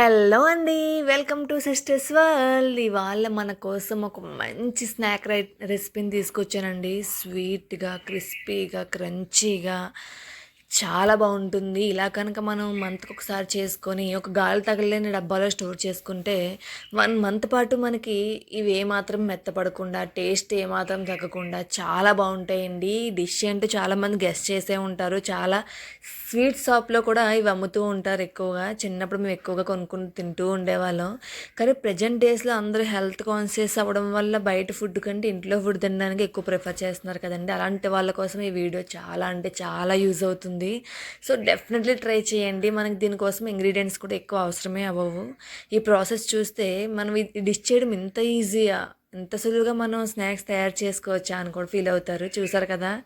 Hello అండి welcome to sisters world. ఇవాళ మన కోసం ఒక మంచి స్నాక్ రైట్ రెసిపీని తీసుకొచ్చానండి. స్వీట్గా క్రిస్పీగా క్రంచీగా. చాలా బాగుంటుంది. ఇలా కనుక మనం మంత్కి ఒకసారి చేసుకొని ఒక గాలి తగలేని డబ్బాలో స్టోర్ చేసుకుంటే వన్ మంత్ పాటు మనకి ఇవి ఏమాత్రం మెత్తపడకుండా టేస్ట్ ఏమాత్రం తగ్గకుండా చాలా బాగుంటాయండి. ఈ డిష్ అంటే చాలామంది గెస్ట్ చేసే ఉంటారు. చాలా స్వీట్ షాప్లో కూడా ఇవి అమ్ముతూ ఉంటారు ఎక్కువగా. చిన్నప్పుడు మేము ఎక్కువగా కొనుక్కుని తింటూ ఉండేవాళ్ళం. కానీ ప్రజెంట్ డేస్లో అందరూ హెల్త్ కాన్షియస్ అవ్వడం వల్ల బయట ఫుడ్ కంటే ఇంట్లో ఫుడ్ తినడానికి ఎక్కువ ప్రిఫర్ చేస్తున్నారు కదండి. అలాంటి వాళ్ళ కోసం ఈ వీడియో చాలా అంటే చాలా యూజ్ అవుతుంది. సో డెఫినెట్లీ ట్రై చేయండి. మనకి దీనికోసం ఇంగ్రీడియంట్స్ కూడా ఎక్కువ అవసరమే అవ్వవు. ఈ ప్రాసెస్ చూస్తే మనం డిష్ చేయడం ఇంత ఈజీయా? ఎంత సులువుగా మనం స్నాక్స్ తయారు చేసుకోవచ్చా అని కూడా ఫీల్ అవుతారు. చూసారు కదా?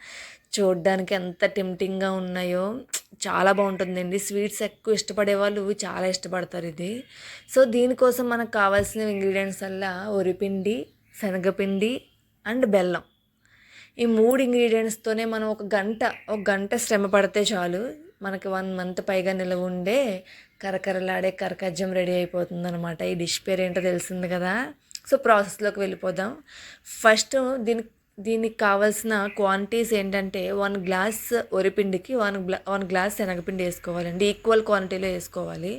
చూడడానికి ఎంత టెంప్టింగ్గా ఉన్నాయో. చాలా బాగుంటుందండి. స్వీట్స్ ఎక్కువ ఇష్టపడే వాళ్ళు చాలా ఇష్టపడతారు ఇది. సో దీనికోసం మనకు కావాల్సిన ఇంగ్రీడియంట్స్ అల్లా ఒరిపిండి శనగపిండి అండ్ బెల్లం. ఈ మూడు ఇంగ్రీడియంట్స్తోనే మనం ఒక గంట ఒక గంట శ్రమ పడితే చాలు. మనకి వన్ మంత్ పైగా నిలవ ఉండే కరకరలాడే కరకజ్జం రెడీ అయిపోతుంది అనమాట ఈ డిష్ పేరు ఏంటో తెలిసింది కదా? సో ప్రాసెస్లోకి వెళ్ళిపోదాం. ఫస్ట్ దీనికి దీనికి కావాల్సిన క్వాంటిటీస్ ఏంటంటే వన్ గ్లాస్ వరిపిండికి వన్ గ్లా వన్ గ్లాస్ శనగపిండి వేసుకోవాలండి. ఈక్వల్ క్వాంటిటీలో వేసుకోవాలి.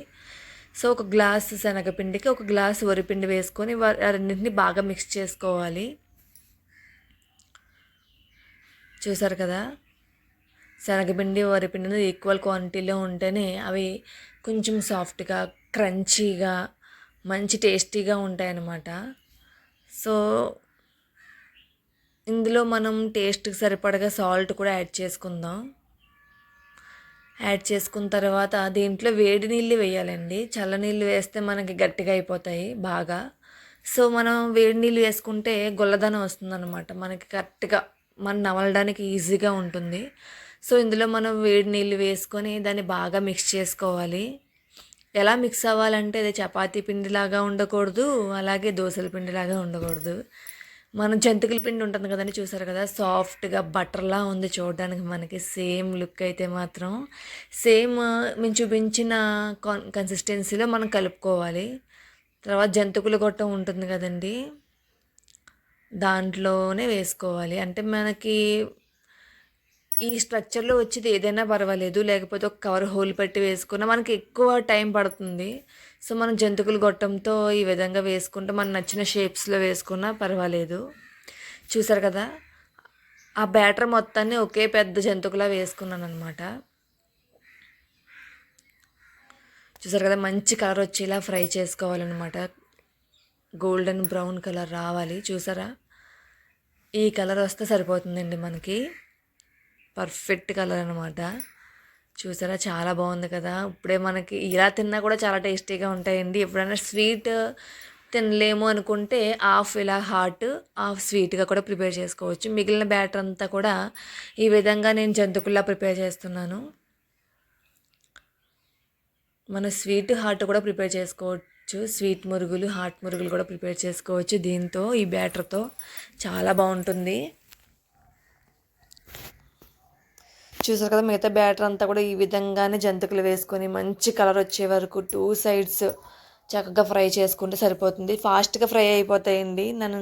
సో ఒక గ్లాస్ శనగపిండికి ఒక గ్లాస్ వరిపిండి వేసుకొని రెండింటిని బాగా మిక్స్ చేసుకోవాలి. చూసారు కదా? శనగపిండి వరిపిండి ఈక్వల్ క్వాంటిటీలో ఉంటేనే అవి కొంచెం సాఫ్ట్గా క్రంచీగా మంచి టేస్టీగా ఉంటాయన్నమాట. సో ఇందులో మనం టేస్ట్కి సరిపడగా సాల్ట్ కూడా యాడ్ చేసుకుందాం. యాడ్ చేసుకున్న తర్వాత దీంట్లో వేడి నీళ్ళు వేయాలండి. చల్ల నీళ్ళు వేస్తే మనకి గట్టిగా అయిపోతాయి బాగా. సో మనం వేడి నీళ్ళు వేసుకుంటే గొల్లదనం వస్తుందన్నమాట. మనకి కరెక్ట్గా మనం నమలడానికి ఈజీగా ఉంటుంది. సో ఇందులో మనం వేడి నీళ్ళు వేసుకొని దాన్ని బాగా మిక్స్ చేసుకోవాలి. ఎలా మిక్స్ అవ్వాలంటే అది చపాతీ పిండిలాగా ఉండకూడదు అలాగే దోశల పిండిలాగా ఉండకూడదు. మనం జంతికల పిండి ఉంటుంది కదండి చూసారు కదా? సాఫ్ట్గా బటర్లా ఉంది చూడడానికి మనకి. సేమ్ లుక్ అయితే మాత్రం. సేమ్ మేము చూపించిన కన్సిస్టెన్సీలో మనం కలుపుకోవాలి. తర్వాత జంతుకుల గొట్టం ఉంటుంది కదండీ. దాంట్లోనే వేసుకోవాలి. అంటే మనకి ఈ స్ట్రక్చర్లో వచ్చేది ఏదైనా పర్వాలేదు. లేకపోతే ఒక కవర్ హోల్ పెట్టి వేసుకున్న మనకి ఎక్కువ టైం పడుతుంది. సో మనం జంతుకులు గొట్టంతో ఈ విధంగా వేసుకుంటే మనం నచ్చిన షేప్స్లో వేసుకున్నా పర్వాలేదు. చూసారు కదా? ఆ బ్యాటర్ మొత్తాన్ని ఒకే పెద్ద జంతుకులా వేసుకున్నాను అనమాట చూసారు కదా? మంచి కలర్ వచ్చేలా ఫ్రై చేసుకోవాలన్నమాట. గోల్డెన్ బ్రౌన్ కలర్ రావాలి. చూసారా? ఈ కలర్ వస్తే సరిపోతుందండి మనకి. పర్ఫెక్ట్ కలర్ అనమాట చూసారా? చాలా బాగుంది కదా. ఇప్పుడే మనకి ఇలా తిన్నా కూడా చాలా టేస్టీగా ఉంటాయండి. ఎప్పుడైనా స్వీట్ తినలేము అనుకుంటే హాఫ్ ఇలా హాట్ హాఫ్ స్వీట్గా కూడా ప్రిపేర్ చేసుకోవచ్చు. మిగిలిన బ్యాటర్ అంతా కూడా ఈ విధంగా నేను జంతుకుల్లా ప్రిపేర్ చేస్తున్నాను. మన స్వీట్ హాట్ కూడా ప్రిపేర్ చేసుకోవచ్చు. స్వీట్ మురుగులు హాట్ మురుగులు కూడా ప్రిపేర్ చేసుకోవచ్చు. దీంతో ఈ బ్యాటర్తో చాలా బాగుంటుంది. చూసారు కదా మిగతా బ్యాటర్ అంతా కూడా ఈ విధంగానే జంతికలు వేసుకొని మంచి కలర్ వచ్చే వరకు టూ సైడ్స్ చక్కగా ఫ్రై చేసుకుంటే సరిపోతుంది. ఫాస్ట్గా ఫ్రై అయిపోతాయండి. నన్ను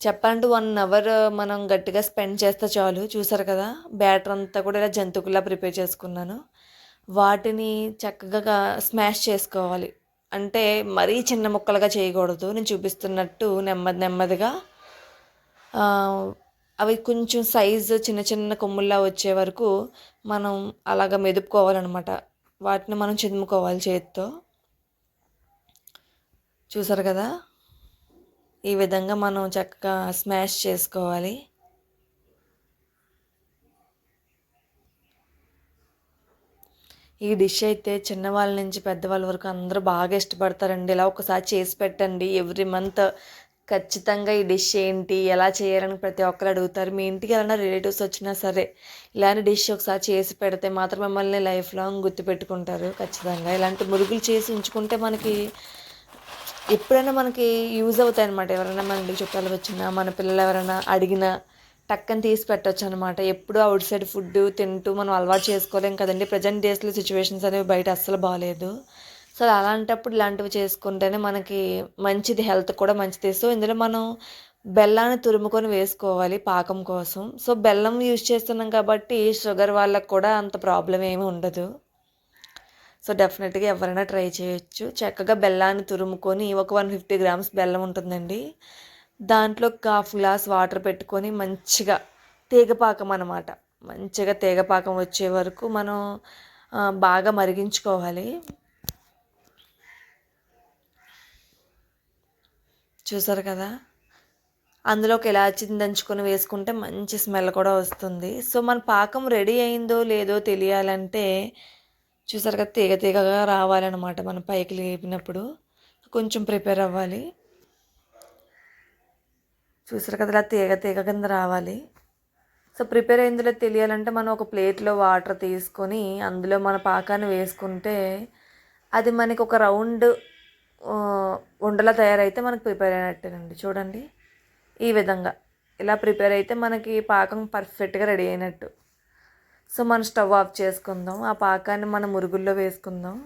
చెప్పాలంటే వన్ అవర్ మనం గట్టిగా స్పెండ్ చేస్తే చాలు. చూసారు కదా బ్యాటర్ అంతా కూడా ఇలా జంతుకులా ప్రిపేర్ చేసుకున్నాను. వాటిని చక్కగా స్మాష్ చేసుకోవాలి. అంటే మరీ చిన్న ముక్కలుగా చేయకూడదు. నేను చూపిస్తున్నట్టు నెమ్మది నెమ్మదిగా. అవి కొంచెం సైజు చిన్న చిన్న కొమ్ముల్లా వచ్చే వరకు మనం అలాగ మెదుపుకోవాలన్నమాట. వాటిని మనం చిదుముకోవాలి చేతితో. చూసారు కదా? ఈ విధంగా మనం చక్కగా స్మాష్ చేసుకోవాలి. ఈ డిష్ అయితే చిన్నవాళ్ళ నుంచి పెద్దవాళ్ళ వరకు అందరూ బాగా ఇష్టపడతారండి. ఇలా ఒకసారి చేసి పెట్టండి. ఎవ్రీ మంత్ ఖచ్చితంగా ఈ డిష్ ఏంటి ఎలా చేయాలని ప్రతి ఒక్కరు అడుగుతారు. మీ ఇంటికి ఎవరైనా రిలేటివ్స్ వచ్చినా సరే ఇలాంటి డిష్ ఒకసారి చేసి పెడితే మాత్రం మిమ్మల్ని లైఫ్ లాంగ్ గుర్తుపెట్టుకుంటారు ఖచ్చితంగా. ఇలాంటి మురుగులు చేసి ఉంచుకుంటే మనకి ఎప్పుడైనా మనకి యూజ్ అవుతాయి అనమాట ఎవరైనా మన ఇంటికి చుట్టాలు వచ్చినా మన పిల్లలు ఎవరైనా అడిగినా టక్కని తీసి పెట్టచ్చు అనమాట ఎప్పుడు అవుట్ సైడ్ ఫుడ్ తింటూ మనం అలవాటు చేసుకోలేం కదండి. ప్రజెంట్ డేస్లో సిచ్యువేషన్స్ అనేవి బయట అస్సలు బాగాలేదు సో అలాంటప్పుడు ఇలాంటివి చేసుకుంటేనే మనకి మంచిది హెల్త్ కూడా మంచిది. సో ఇందులో మనం బెల్లాన్ని తురుముకొని వేసుకోవాలి పాకం కోసం. సో బెల్లం యూజ్ చేస్తున్నాం కాబట్టి షుగర్ వాళ్ళకు కూడా అంత ప్రాబ్లం ఏమీ ఉండదు. సో డెఫినెట్గా ఎవరైనా ట్రై చేయొచ్చు. చక్కగా బెల్లాన్ని తురుముకొని ఒక వన్ ఫిఫ్టీ గ్రామ్స్ బెల్లం ఉంటుందండి. దాంట్లో హాఫ్ గ్లాస్ వాటర్ పెట్టుకొని మంచిగా తీగపాకం అనమాట మంచిగా తీగపాకం వచ్చే వరకు మనం బాగా మరిగించుకోవాలి. చూసారు కదా? అందులోకి ఇలాచిని దంచుకొని వేసుకుంటే మంచి స్మెల్ కూడా వస్తుంది. సో మన పాకం రెడీ అయిందో లేదో తెలియాలంటే చూసారు కదా తీగ తీగగా రావాలన్నమాట. మనం పైకి లేపినప్పుడు కొంచెం ప్రిపేర్ అవ్వాలి. చూసారు కదా ఇలా తీగ తీగ కింద రావాలి. సో ప్రిపేర్ అయిందిలో తెలియాలంటే మనం ఒక ప్లేట్లో వాటర్ తీసుకొని అందులో మన పాకాన్ని వేసుకుంటే అది మనకి ఒక రౌండ్ ఉండలా తయారైతే మనకు ప్రిపేర్ అయినట్టేనండి. చూడండి. ఈ విధంగా ఇలా ప్రిపేర్ అయితే మనకి పాకం పర్ఫెక్ట్గా రెడీ అయినట్టు. సో మనం స్టవ్ ఆఫ్ చేసుకుందాం. ఆ పాకాన్ని మనం మురుగుల్లో వేసుకుందాం.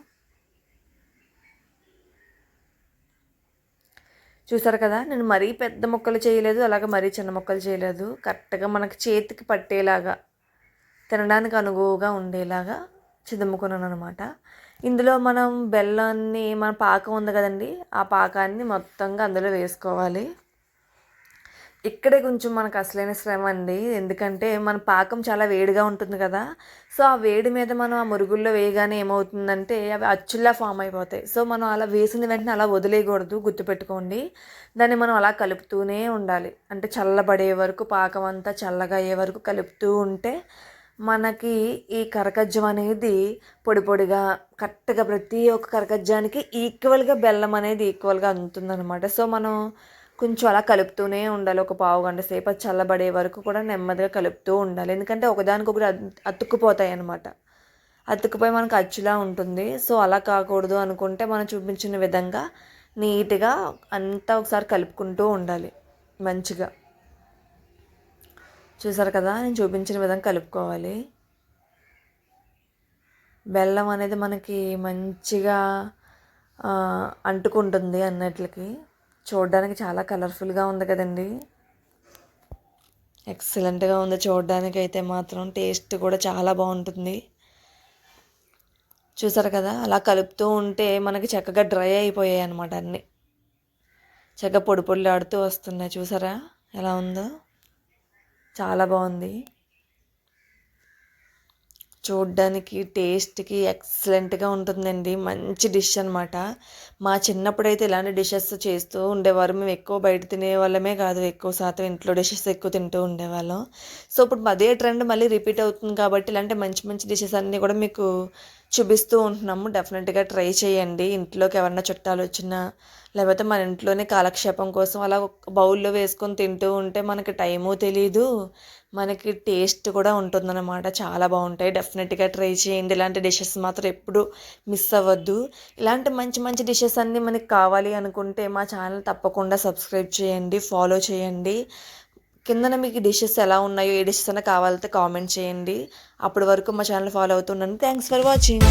చూసారు కదా నేను మరీ పెద్ద మొక్కలు చేయలేదు అలాగే మరీ చిన్న మొక్కలు చేయలేదు. కరెక్ట్గా మనకి చేతికి పట్టేలాగా తినడానికి అనుగువగా ఉండేలాగా చిదుముకున్నాను అనమాట ఇందులో మనం బెల్లాన్ని మన పాకం ఉంది కదండి ఆ పాకాన్ని మొత్తంగా అందులో వేసుకోవాలి. ఇక్కడే కొంచెం మనకు అసలైన శ్రమ అండి. ఎందుకంటే మన పాకం చాలా వేడిగా ఉంటుంది కదా. సో ఆ వేడి మీద మనం ఆ మురుగుల్లో వేయగానే ఏమవుతుందంటే అవి అచ్చుల్లా ఫామ్ అయిపోతాయి. సో మనం అలా వేసిన వెంటనే అలా వదిలేయకూడదు గుర్తుపెట్టుకోండి. దాన్ని మనం అలా కలుపుతూనే ఉండాలి. అంటే చల్లబడే వరకు పాకం అంతా చల్లగా అయ్యే వరకు కలుపుతూ ఉంటే మనకి ఈ కరకజ్జం అనేది పొడి పొడిగా కరెక్ట్గా ప్రతి ఒక్క కరకజ్జానికి ఈక్వల్గా బెల్లం అనేది ఈక్వల్గా అందుతుందన్నమాట. సో మనం కొంచెం అలా కలుపుతూనే ఉండాలి. ఒక పావు గంట సేపు అది చల్లబడే వరకు కూడా నెమ్మదిగా కలుపుతూ ఉండాలి. ఎందుకంటే ఒకదానికొకటి అతుక్కుపోతాయి అనమాట అతుక్కుపోయి మనకు అచ్చులా ఉంటుంది. సో అలా కాకూడదు అనుకుంటే మనం చూపించిన విధంగా నీట్గా అంతా ఒకసారి కలుపుకుంటూ ఉండాలి. మంచిగా. చూసారు కదా? నేను చూపించిన విధంగా కలుపుకోవాలి. బెల్లం అనేది మనకి మంచిగా అంటుకుంటుంది అన్నట్లకి చూడడానికి చాలా కలర్ఫుల్గా ఉంది కదండి. ఎక్సలెంట్గా ఉంది చూడడానికి అయితే మాత్రం. టేస్ట్ కూడా చాలా బాగుంటుంది. చూసారు కదా అలా కలుపుతూ ఉంటే మనకి చక్కగా డ్రై అయిపోయాయి అనమాట అన్నీ. చక్కగా పొడి పొడి ఆడుతూ వస్తున్నాయి. చూసారా? ఎలా ఉందో? చాలా బాగుంది. చూడ్డానికి టేస్ట్కి ఎక్సలెంట్గా ఉంటుందండి. మంచి డిష్ అనమాట మా చిన్నప్పుడైతే ఇలాంటి డిషెస్ చేస్తూ ఉండేవారు. మేము ఎక్కువ బయట తినే వాళ్ళమే కాదు ఎక్కువ శాతం ఇంట్లో డిషెస్ ఎక్కువ తింటూ ఉండేవాళ్ళం. సో ఇప్పుడు అదే ట్రెండ్ మళ్ళీ రిపీట్ అవుతుంది కాబట్టి ఇలాంటి మంచి మంచి డిషెస్ అన్నీ కూడా మీకు చూపిస్తూ ఉంటున్నాము. డెఫినెట్గా ట్రై చేయండి. ఇంట్లోకి ఎవరన్నా చుట్టాలు వచ్చినా లేకపోతే మన ఇంట్లోనే కాలక్షేపం కోసం అలా బౌల్లో వేసుకొని తింటూ ఉంటే మనకి టైము తెలీదు. మనకి టేస్ట్ కూడా ఉంటుందన్నమాట. చాలా బాగుంటాయి. డెఫినెట్గా ట్రై చేయండి. ఇలాంటి డిషెస్ మాత్రం ఎప్పుడు మిస్ అవ్వద్దు. ఇలాంటి మంచి మంచి డిషెస్ అన్నీ మనకి కావాలి అనుకుంటే మా ఛానల్ తప్పకుండా సబ్స్క్రైబ్ చేయండి. ఫాలో చేయండి. కిందన మీకు డిషెస్ ఎలా ఉన్నాయో ఏ డిషెస్ అయినా కావాలంటే కామెంట్ చేయండి. అప్పటి వరకు మా channel follow అవుతుండండి. Thanks for watching